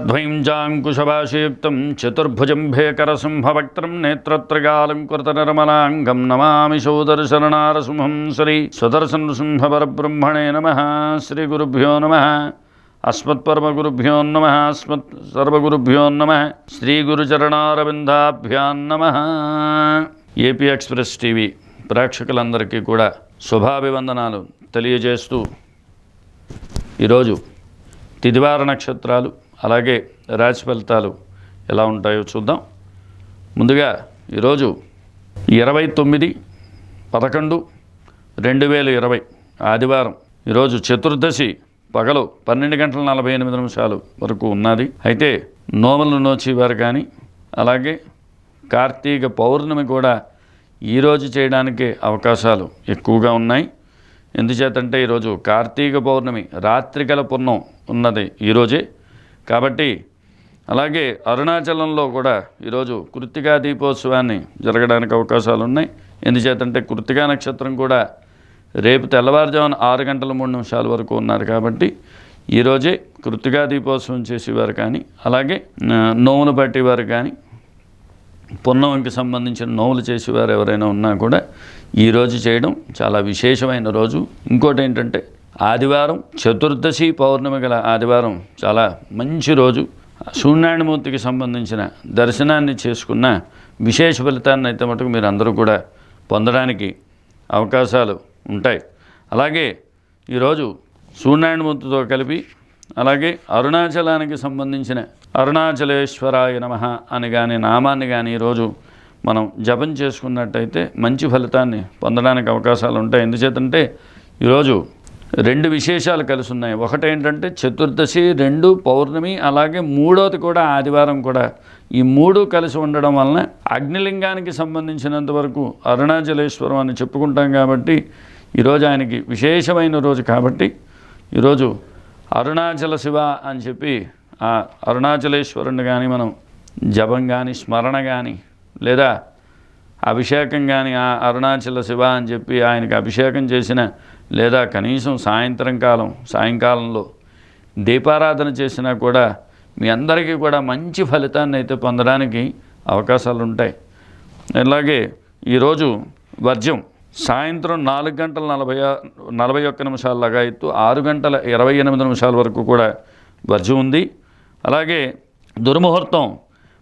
చక్రద్వయం చాంకుశభాషయుక్తం చతుర్భుజం భేకరసింహవక్త్రం నేత్రత్రగాలంకృతనిర్మలాంగం నమామి సోదర్శరణారసింహం శ్రీ సుదర్శన సింహపరబ్రహ్మణే నమ శ్రీ గురుభ్యో నమ అస్మత్పరమగురుభ్యో అస్మత్ సర్వగురుభ్యో నమ శ్రీ గురుచరణారవిందాభ్యాం నమ ఏపీ ఎక్స్ప్రెస్ టీవీ ప్రేక్షకులందరికీ కూడా శుభాభివందనాలు తెలియజేస్తూ ఈరోజు తిదివార నక్షత్రాలు అలాగే రాశి ఫలితాలు ఎలా ఉంటాయో చూద్దాం. ముందుగా ఈరోజు ఇరవై తొమ్మిది పదకొండు రెండు వేల ఇరవై ఆదివారం. ఈరోజు చతుర్దశి పగలు పన్నెండు గంటల నలభై ఎనిమిది నిమిషాలు వరకు ఉన్నది. అయితే నోములు నోచేవారు కానీ అలాగే కార్తీక పౌర్ణమి కూడా ఈరోజు చేయడానికి అవకాశాలు ఎక్కువగా ఉన్నాయి. ఎందుచేతంటే ఈరోజు కార్తీక పౌర్ణమి రాత్రికల పుణ్యం ఉన్నది ఈరోజే కాబట్టి అలాగే అరుణాచలంలో కూడా ఈరోజు కృత్తికా దీపోత్సవాన్ని జరగడానికి అవకాశాలు ఉన్నాయి. ఎందుచేతంటే కృత్తికా నక్షత్రం కూడా రేపు తెల్లవారుజామున ఆరు గంటల మూడు నిమిషాల వరకు ఉన్నారు కాబట్టి ఈరోజే కృత్తికా దీపోత్సవం చేసేవారు కానీ అలాగే నోములు పట్టేవారు కానీ పున్నవంకి సంబంధించిన నోవులు చేసేవారు ఎవరైనా ఉన్నా కూడా ఈరోజు చేయడం చాలా విశేషమైన రోజు. ఇంకోటి ఏంటంటే ఆదివారం చతుర్దశి పౌర్ణమి గల ఆదివారం చాలా మంచి రోజు. సూర్యనారాయణమూర్తికి సంబంధించిన దర్శనాన్ని చేసుకున్న విశేష ఫలితాన్ని అయితే మటుకు మీరు అందరూ కూడా పొందడానికి అవకాశాలు ఉంటాయి. అలాగే ఈరోజు సూర్యనారాయణమూర్తితో కలిపి అలాగే అరుణాచలానికి సంబంధించిన అరుణాచలేశ్వరాయ నమ అని కానీ నామాన్ని కానీ ఈరోజు మనం జపం చేసుకున్నట్టయితే మంచి ఫలితాన్ని పొందడానికి అవకాశాలు ఉంటాయి. ఎందుచేతంటే ఈరోజు రెండు విశేషాలు కలిసి ఉన్నాయి ఒకటేంటంటే చతుర్దశి రెండు పౌర్ణమి అలాగే మూడోది కూడా ఆదివారం కూడా. ఈ మూడు కలిసి ఉండడం వలన అగ్నిలింగానికి సంబంధించినంత వరకు అరుణాచలేశ్వరం అని చెప్పుకుంటాం కాబట్టి ఈరోజు ఆయనకి విశేషమైన రోజు కాబట్టి ఈరోజు అరుణాచల శివ అని చెప్పి ఆ అరుణాచలేశ్వరుని కానీ మనం జపం కానీ స్మరణ కానీ లేదా అభిషేకం కానీ ఆ అరుణాచల శివ అని చెప్పి ఆయనకి అభిషేకం చేసిన లేదా కనీసం సాయంత్రం కాలం సాయంకాలంలో దీపారాధన చేసినా కూడా మీ అందరికీ కూడా మంచి ఫలితాన్ని అయితే పొందడానికి అవకాశాలు ఉంటాయి అలాగే ఈరోజు వర్జ్యం సాయంత్రం నాలుగు గంటల నలభై నలభై ఒక్క నిమిషాల లగాయత్తు ఆరు గంటల ఇరవై ఎనిమిది నిమిషాల వరకు కూడా వర్జ్యం ఉంది. అలాగే దుర్ముహూర్తం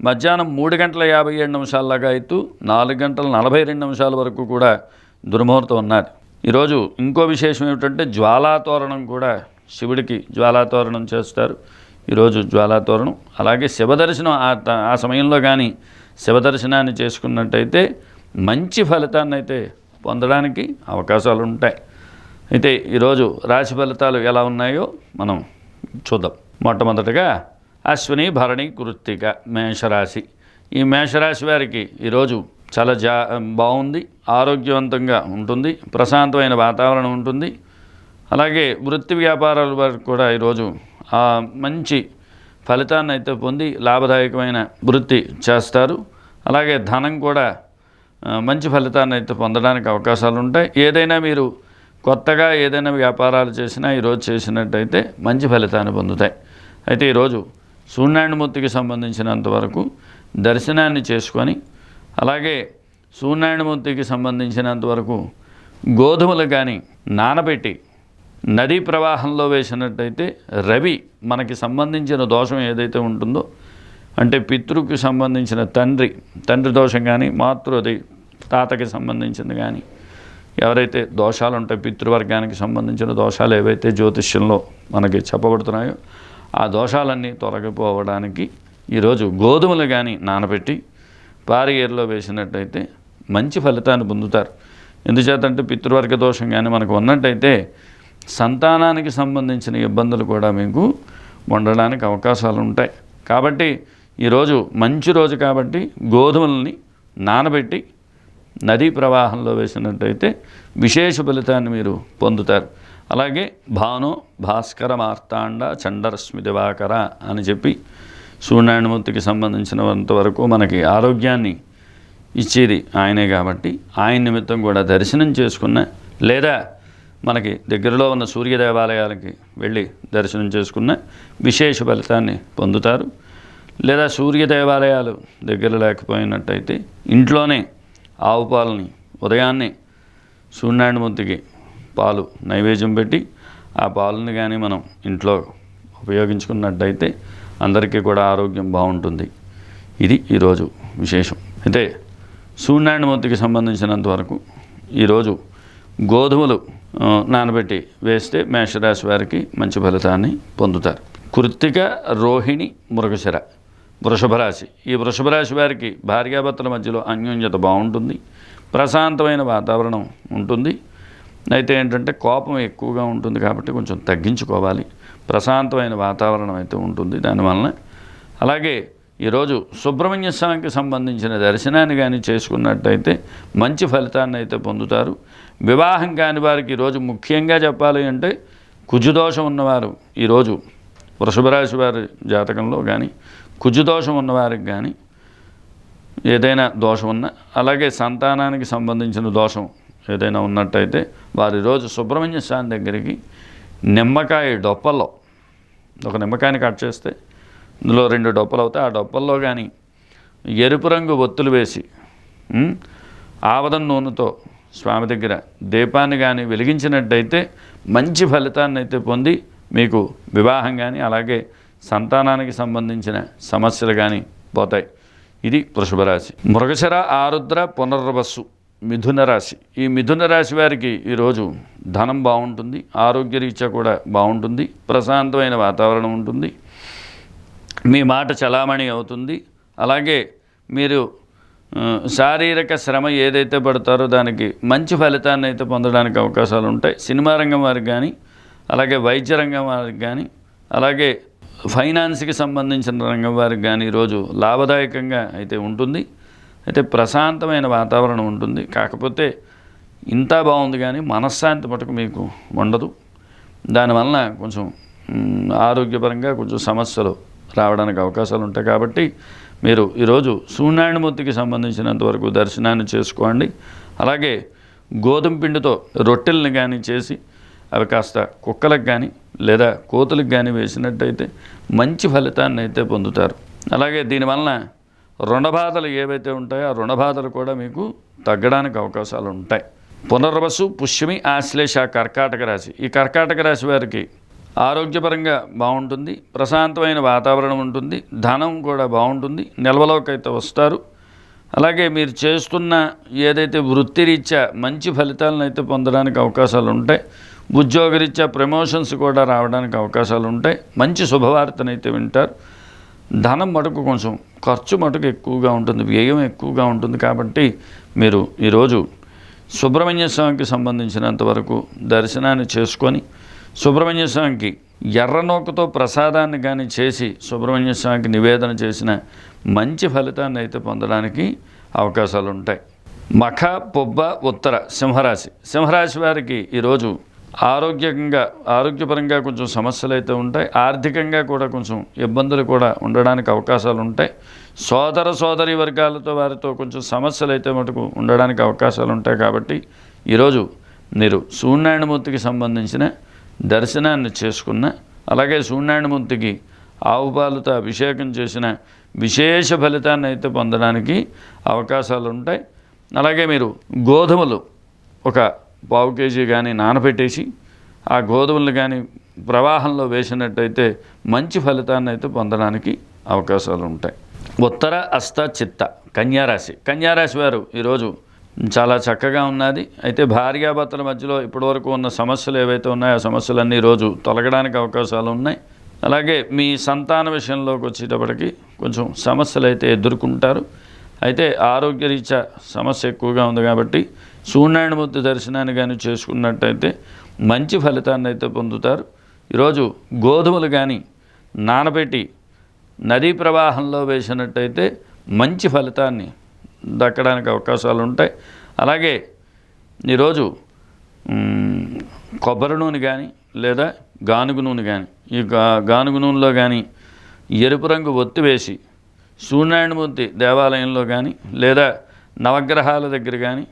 మధ్యాహ్నం మూడు గంటల యాభై ఏడు నిమిషాల లగాయత్తు నాలుగు గంటల నలభై రెండు నిమిషాల వరకు కూడా దుర్ముహూర్తం ఉన్నది. ఈరోజు ఇంకో విశేషం ఏమిటంటే జ్వాలాతోరణం కూడా శివుడికి జ్వాలాతోరణం చేస్తారు. ఈరోజు జ్వాలాతోరణం. అలాగే శివదర్శనం ఆ త- ఆ సమయంలో కానీ శివదర్శనాన్ని చేసుకున్నట్టయితే మంచి ఫలితాన్ని అయితే పొందడానికి అవకాశాలు ఉంటాయి అయితే ఈరోజు రాశి ఫలితాలు ఎలా ఉన్నాయో మనం చూద్దాం. మొట్టమొదటగా అశ్విని భరణి కృత్తిక మేషరాశి. ఈ మేషరాశి వారికి ఈరోజు చాలా జా బాగుంది ఆరోగ్యవంతంగా ఉంటుంది ప్రశాంతమైన వాతావరణం ఉంటుంది. అలాగే వృత్తి వ్యాపారాల వారికి కూడా ఈరోజు మంచి ఫలితాన్ని అయితే పొంది లాభదాయకమైన వృత్తి చేస్తారు. అలాగే ధనం కూడా మంచి ఫలితాన్ని అయితే పొందడానికి అవకాశాలు ఉంటాయి. ఏదైనా మీరు కొత్తగా ఏదైనా వ్యాపారాలు చేసినా ఈరోజు చేసినట్టయితే మంచి ఫలితాన్ని పొందుతాయి. అయితే ఈరోజు సూర్యనారాయణమూర్తికి సంబంధించినంత వరకు దర్శనాన్ని చేసుకొని అలాగే సూర్యనారాయణమూర్తికి సంబంధించినంత వరకు గోధుమలు కానీ నానబెట్టి నదీ ప్రవాహంలో వేసినట్టయితే రవి మనకి సంబంధించిన దోషం ఏదైతే ఉంటుందో అంటే పితృకి సంబంధించిన తండ్రి తండ్రి దోషం కానీ మాతృది తాతకి సంబంధించింది కానీ ఎవరైతే దోషాలు ఉంటాయి పితృవర్గానికి సంబంధించిన దోషాలు ఏవైతే జ్యోతిష్యంలో మనకి చెప్పబడుతున్నాయో ఆ దోషాలన్నీ తొలగిపోవడానికి ఈరోజు గోధుమలు కానీ నానబెట్టి పారిగేరులో వేసినట్టయితే మంచి ఫలితాన్ని పొందుతారు. ఎందుచేతంటే పితృవర్గ దోషం కానీ మనకు ఉన్నట్టయితే సంతానానికి సంబంధించిన ఇబ్బందులు కూడా మీకు ఉండడానికి అవకాశాలు ఉంటాయి. కాబట్టి ఈరోజు మంచి రోజు కాబట్టి గోధుమల్ని నానబెట్టి నదీ ప్రవాహంలో వేసినట్టయితే విశేష ఫలితాన్ని మీరు పొందుతారు. అలాగే భాను భాస్కర మార్తాండ చండరశ్మి దివాకర అని చెప్పి సూర్యనారాయణమూర్తికి సంబంధించినంత వరకు మనకి ఆరోగ్యాన్ని ఇచ్చేది ఆయనే కాబట్టి ఆయన నిమిత్తం కూడా దర్శనం చేసుకున్న లేదా మనకి దగ్గరలో ఉన్న సూర్య దేవాలయాలకి వెళ్ళి దర్శనం చేసుకున్న విశేష ఫలితాన్ని పొందుతారు. లేదా సూర్య దేవాలయాలు దగ్గర లేకపోయినట్టయితే ఇంట్లోనే ఆవు పాలని ఉదయాన్నే సూర్యనారాయణమూర్తికి పాలు నైవేద్యం పెట్టి ఆ పాలను కానీ మనం ఇంట్లో ఉపయోగించుకున్నట్టయితే అందరికీ కూడా ఆరోగ్యం బాగుంటుంది. ఇది ఈరోజు విశేషం. అయితే సూర్యనారాయణమూర్తికి సంబంధించినంత వరకు ఈరోజు గోధుమలు నానబెట్టి వేస్తే మేషరాశి వారికి మంచి ఫలితాన్ని పొందుతారు. కృత్తిక రోహిణి మృగశిర వృషభ రాశి ఈ వృషభ రాశి వారికి భార్యాభర్తల మధ్యలో అన్యోన్యత బాగుంటుంది. ప్రశాంతమైన వాతావరణం ఉంటుంది. అయితే ఏంటంటే కోపం ఎక్కువగా ఉంటుంది కాబట్టి కొంచెం తగ్గించుకోవాలి. ప్రశాంతమైన వాతావరణం అయితే ఉంటుంది దానివలన. అలాగే ఈరోజు సుబ్రహ్మణ్య స్వామికి సంబంధించిన దర్శనాన్ని కానీ చేసుకున్నట్టయితే మంచి ఫలితాన్ని అయితే పొందుతారు. వివాహం కాని వారికి ఈరోజు ముఖ్యంగా చెప్పాలి అంటే కుజుదోషం ఉన్నవారు ఈరోజు వృషభరాశి వారి జాతకంలో కానీ కుజుదోషం ఉన్నవారికి కానీ ఏదైనా దోషం ఉన్నా అలాగే సంతానానికి సంబంధించిన దోషం ఏదైనా ఉన్నట్టయితే వారి రోజు సుబ్రహ్మణ్య స్వామి దగ్గరికి నిమ్మకాయ డొప్పల్లో ఒక నిమ్మకాయని కట్ చేస్తే ఇందులో రెండు డొప్పలు అవుతాయి. ఆ డొప్పల్లో కానీ ఎరుపు రంగు ఒత్తులు వేసి ఆవదం నూనెతో స్వామి దగ్గర దీపాన్ని కానీ వెలిగించినట్టయితే మంచి ఫలితాన్ని అయితే పొంది మీకు వివాహం కానీ అలాగే సంతానానికి సంబంధించిన సమస్యలు కానీ పోతాయి. ఇది వృషభరాశి. మృగశర ఆరుద్ర పునర్వస్సు మిథున రాశి. ఈ మిథున రాశి వారికి ఈరోజు ధనం బాగుంటుంది ఆరోగ్యరీత్యా కూడా బాగుంటుంది ప్రశాంతమైన వాతావరణం ఉంటుంది. మీ మాట చలామణి అవుతుంది. అలాగే మీరు శారీరక శ్రమ ఏదైతే పడతారో దానికి మంచి ఫలితాన్ని అయితే పొందడానికి అవకాశాలు ఉంటాయి. సినిమా రంగం వారికి కానీ అలాగే వైద్య రంగం వారికి కానీ అలాగే ఫైనాన్స్కి సంబంధించిన రంగం వారికి కానీ ఈరోజు లాభదాయకంగా అయితే ఉంటుంది. అయితే ప్రశాంతమైన వాతావరణం ఉంటుంది. కాకపోతే ఇంత బాగుంది కానీ మనశ్శాంతి మటుకు మీకు ఉండదు. దానివలన కొంచెం ఆరోగ్యపరంగా కొంచెం సమస్యలు రావడానికి అవకాశాలు ఉంటాయి. కాబట్టి మీరు ఈరోజు సూర్యనారాయణమూర్తికి సంబంధించినంత వరకు దర్శనాన్ని చేసుకోండి. అలాగే గోధుమ పిండితో రొట్టెల్ని కానీ చేసి అవి కాస్త కుక్కలకు కానీ లేదా కోతులకు కానీ వేసినట్టయితే మంచి ఫలితాన్ని అయితే పొందుతారు. అలాగే దీనివలన రుణబాధలు ఏవైతే ఉంటాయో ఆ రుణబాధలు కూడా మీకు తగ్గడానికి అవకాశాలు ఉంటాయి. పునర్వసు పుష్యమి ఆశ్లేష కర్కాటక రాశి. ఈ కర్కాటక రాశి వారికి ఆరోగ్యపరంగా బాగుంటుంది ప్రశాంతమైన వాతావరణం ఉంటుంది ధనం కూడా బాగుంటుంది నిల్వలోకి అయితే వస్తారు. అలాగే మీరు చేస్తున్న ఏదైతే వృత్తిరీత్యా మంచి ఫలితాలను అయితే పొందడానికి అవకాశాలు ఉంటాయి. ఉద్యోగరీత్యా ప్రమోషన్స్ కూడా రావడానికి అవకాశాలు ఉంటాయి. మంచి శుభవార్తనైతే వింటారు. ధనం మటుకు కొంచెం ఖర్చు మటుకు ఎక్కువగా ఉంటుంది వ్యయం ఎక్కువగా ఉంటుంది కాబట్టి మీరు ఈరోజు సుబ్రహ్మణ్య స్వామికి సంబంధించినంత వరకు దర్శనాన్ని చేసుకొని సుబ్రహ్మణ్య స్వామికి ఎర్రనోకతో ప్రసాదాన్ని కానీ చేసి సుబ్రహ్మణ్య స్వామికి నివేదన చేసిన మంచి ఫలితాన్ని అయితే పొందడానికి అవకాశాలు ఉంటాయి మఖ పొబ్బ ఉత్తర సింహరాశి. సింహరాశి వారికి ఈరోజు ఆరోగ్యంగా ఆరోగ్యపరంగా కొంచెం సమస్యలు అయితే ఉంటాయి. ఆర్థికంగా కూడా కొంచెం ఇబ్బందులు కూడా ఉండడానికి అవకాశాలు ఉంటాయి. సోదర సోదరి వర్గాలతో వారితో కొంచెం సమస్యలు అయితే మటుకు ఉండడానికి అవకాశాలు ఉంటాయి కాబట్టి ఈరోజు మీరు సూర్యనారాయణమూర్తికి సంబంధించిన దర్శనాన్ని చేసుకున్న అలాగే సూర్యనారాయణమూర్తికి ఆవుపాలతో అభిషేకం చేసిన విశేష ఫలితాన్ని అయితే పొందడానికి అవకాశాలు ఉంటాయి. అలాగే మీరు గోధుమలు ఒక పావు కేజీ కానీ నానబెట్టేసి ఆ గోధుమలు కానీ ప్రవాహంలో వేసినట్టయితే మంచి ఫలితాన్ని అయితే పొందడానికి అవకాశాలు ఉంటాయి. ఉత్తర అస్త చిత్త కన్యారాశి కన్యారాశి వారు ఈరోజు చాలా చక్కగా ఉన్నది. అయితే భార్యాభర్తల మధ్యలో ఇప్పటివరకు ఉన్న సమస్యలు ఏవైతే ఉన్నాయో ఆ సమస్యలన్నీ ఈరోజు తొలగడానికి అవకాశాలు ఉన్నాయి. అలాగే మీ సంతాన విషయంలోకి వచ్చేటప్పటికి కొంచెం సమస్యలు అయితే ఎదుర్కొంటారు. అయితే ఆరోగ్యరీత్యా సమస్య ఎక్కువగా ఉంది కాబట్టి సూర్యనారాయణమూర్తి దర్శనాన్ని కానీ చేసుకున్నట్టయితే మంచి ఫలితాన్ని అయితే పొందుతారు. ఈరోజు గోధుమలు కానీ నానబెట్టి నదీ ప్రవాహంలో వేసినట్టయితే మంచి ఫలితాన్ని దక్కడానికి అవకాశాలు ఉంటాయి. అలాగే ఈరోజు కొబ్బరి నూనె కానీ లేదా గానుగు నూనె కానీ ఈ గానుగు నూనెలో కానీ ఎరుపు రంగు ఒత్తి వేసి సూర్యనారాయణమూర్తి దేవాలయంలో కానీ లేదా నవగ్రహాల దగ్గర కానీ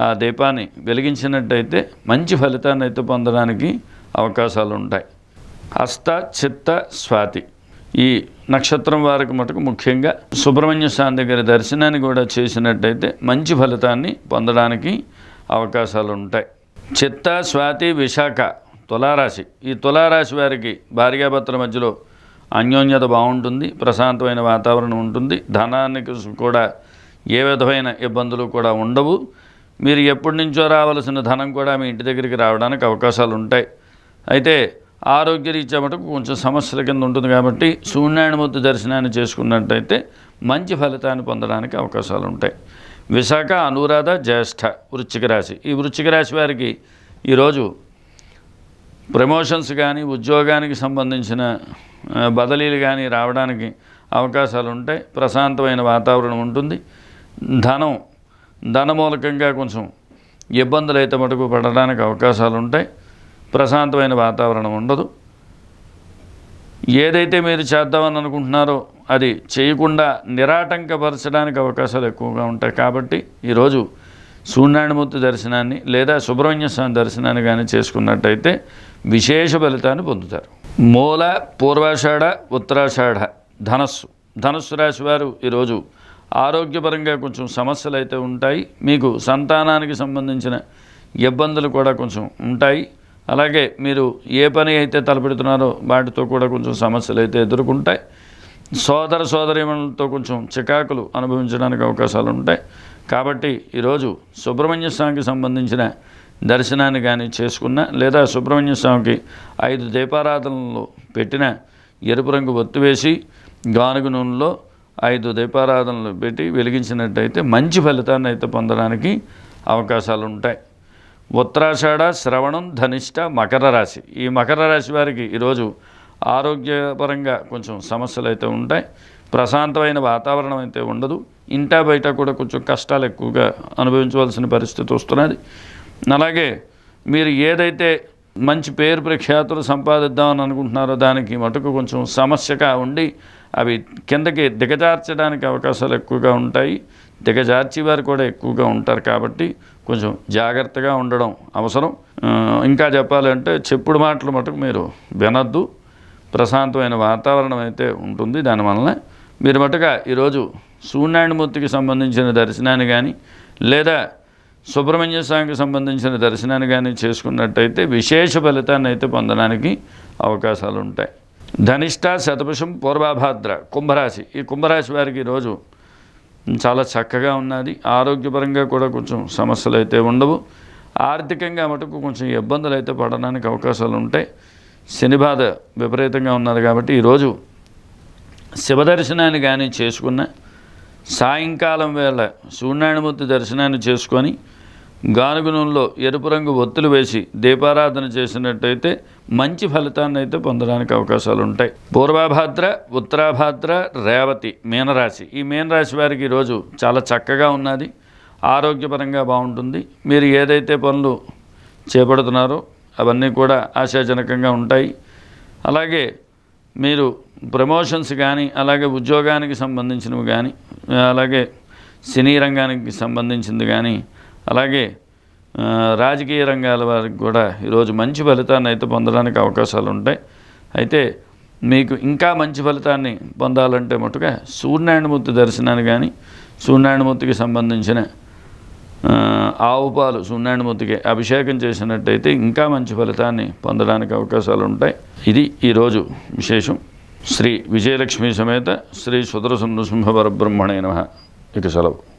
ఆ దీపాన్ని వెలిగించినట్టయితే మంచి ఫలితాన్ని అయితే పొందడానికి అవకాశాలు ఉంటాయి. హస్త చిత్త స్వాతి. ఈ నక్షత్రం వారికి మటుకు ముఖ్యంగా సుబ్రహ్మణ్య స్వామి దగ్గర దర్శనాన్ని కూడా చేసినట్టయితే మంచి ఫలితాన్ని పొందడానికి అవకాశాలు ఉంటాయి. చిత్త స్వాతి విశాఖ తులారాశి. ఈ తులారాశి వారికి భార్యాభర్తల మధ్యలో అన్యోన్యత బాగుంటుంది ప్రశాంతమైన వాతావరణం ఉంటుంది ధనానికి కూడా ఏ విధమైన ఇబ్బందులు కూడా ఉండవు. మీరు ఎప్పటి నుంచో రావాల్సిన ధనం కూడా మీ ఇంటి దగ్గరికి రావడానికి అవకాశాలు ఉంటాయి. అయితే ఆరోగ్యరీత్యా మటుకు కొంచెం సమస్యల కింద ఉంటుంది కాబట్టి సూర్యనారాయణమూర్తి దర్శనాన్ని చేసుకున్నట్టయితే మంచి ఫలితాన్ని పొందడానికి అవకాశాలు ఉంటాయి. విశాఖ అనురాధ జ్యేష్ఠ వృశ్చిక రాశి. ఈ వృశ్చిక రాశి వారికి ఈరోజు ప్రమోషన్స్ కానీ ఉద్యోగానికి సంబంధించిన బదిలీలు కానీ రావడానికి అవకాశాలు ఉంటాయి ప్రశాంతమైన వాతావరణం ఉంటుంది. ధనం ధన మూలకంగా కొంచెం ఇబ్బందులు అయితే మటుకు పడడానికి అవకాశాలు ఉంటాయి ప్రశాంతమైన వాతావరణం ఉండదు. ఏదైతే మీరు చేద్దామని అనుకుంటున్నారో అది చేయకుండా నిరాటంకపరచడానికి అవకాశాలు ఎక్కువగా ఉంటాయి. కాబట్టి ఈరోజు సూర్యనారాయణమూర్తి దర్శనాన్ని లేదా సుబ్రహ్మణ్య స్వామి దర్శనాన్ని కానీ చేసుకున్నట్టయితే విశేష ఫలితాన్ని పొందుతారు. మూల పూర్వాషాఢ ఉత్తరాషాఢ ధనస్సు. ధనస్సు రాశి వారు ఈరోజు ఆరోగ్యపరంగా కొంచెం సమస్యలు అయితే ఉంటాయి. మీకు సంతానానికి సంబంధించిన ఇబ్బందులు కూడా కొంచెం ఉంటాయి. అలాగే మీరు ఏ పని అయితే తలపెడుతున్నారో వాటితో కూడా కొంచెం సమస్యలు అయితే ఎదుర్కొంటాయి. సోదర సోదరీమణులతో కొంచెం చికాకులు అనుభవించడానికి అవకాశాలు ఉంటాయి. కాబట్టి ఈరోజు సుబ్రహ్మణ్య స్వామికి సంబంధించిన దర్శనాన్ని కానీ చేసుకున్న లేదా సుబ్రహ్మణ్య స్వామికి ఐదు దీపారాధనలు పెట్టిన ఎరుపు రంగు ఒత్తి వేసి గానుగ నూనెలో ఐదు దీపారాధనలు పెట్టి వెలిగించినట్టయితే మంచి ఫలితాన్ని అయితే పొందడానికి అవకాశాలు ఉంటాయి. ఉత్తరాషాఢ శ్రవణం ధనిష్ట మకర రాశి. ఈ మకర రాశి వారికి ఈరోజు ఆరోగ్యపరంగా కొంచెం సమస్యలు అయితే ఉంటాయి. ప్రశాంతమైన వాతావరణం అయితే ఉండదు. ఇంటా బయట కూడా కొంచెం కష్టాలు ఎక్కువగా అనుభవించవలసిన పరిస్థితి వస్తున్నది. అలాగే మీరు ఏదైతే మంచి పేరు ప్రఖ్యాతులు సంపాదిద్దామని అనుకుంటున్నారో దానికి మటుకు కొంచెం సమస్యగా ఉండి అవి కిందకి దిగజార్చడానికి అవకాశాలు ఎక్కువగా ఉంటాయి. దిగజార్చి వారు కూడా ఎక్కువగా ఉంటారు కాబట్టి కొంచెం జాగ్రత్తగా ఉండడం అవసరం. ఇంకా చెప్పాలంటే చెప్పుడు మాటలు మటుకు మీరు వినద్దు. ప్రశాంతమైన వాతావరణం అయితే ఉంటుంది. దానివల్ల మీరు మటుగా ఈరోజు సూర్యనారాయణమూర్తికి సంబంధించిన దర్శనాన్ని కానీ లేదా సుబ్రహ్మణ్య స్వామికి సంబంధించిన దర్శనాన్ని కానీ చేసుకున్నట్టయితే విశేష ఫలితాన్ని అయితే పొందడానికి అవకాశాలు ఉంటాయి ధనిష్ట శతపుషం పూర్వాభాద్ర కుంభరాశి. ఈ కుంభరాశి వారికి ఈరోజు చాలా చక్కగా ఉన్నది. ఆరోగ్యపరంగా కూడా కొంచెం సమస్యలు అయితే ఉండవు. ఆర్థికంగా మటుకు కొంచెం ఇబ్బందులు అయితే పడడానికి అవకాశాలు ఉంటాయి శని బాధ విపరీతంగా ఉన్నది కాబట్టి ఈరోజు శివదర్శనాన్ని కానీ చేసుకున్న సాయంకాలం వేళ సూర్యనారాయణమూర్తి దర్శనాన్ని చేసుకొని గానుగుణంలో ఎరుపు రంగు ఒత్తులు వేసి దీపారాధన చేసినట్టయితే మంచి ఫలితాన్ని అయితే పొందడానికి అవకాశాలు ఉంటాయి. పూర్వాభాద్ర ఉత్తరాభాద్ర రేవతి మీనరాశి. ఈ మీనరాశి వారికి ఈరోజు చాలా చక్కగా ఉన్నది. ఆరోగ్యపరంగా బాగుంటుంది. మీరు ఏదైతే పనులు చేపడుతున్నారో అవన్నీ కూడా ఆశాజనకంగా ఉంటాయి. అలాగే మీరు ప్రమోషన్స్ కానీ అలాగే ఉద్యోగానికి సంబంధించినవి కానీ అలాగే సినీ రంగానికి సంబంధించింది కానీ అలాగే రాజకీయ రంగాల వారికి కూడా ఈరోజు మంచి ఫలితాన్ని అయితే పొందడానికి అవకాశాలు ఉంటాయి. అయితే మీకు ఇంకా మంచి ఫలితాన్ని పొందాలంటే మటుగా సూర్యనారాయణమూర్తి దర్శనాన్ని కానీ సూర్యనారాయణమూర్తికి సంబంధించిన ఆవు పాలు సూర్యనారాయణమూర్తికి అభిషేకం చేసినట్టయితే ఇంకా మంచి ఫలితాన్ని పొందడానికి అవకాశాలు ఉంటాయి. ఇది ఈరోజు విశేషం. శ్రీ విజయలక్ష్మి సమేత శ్రీ సుదర్శన నృసింహ పరబ్రహ్మణే నమ. ఇక సెలవు.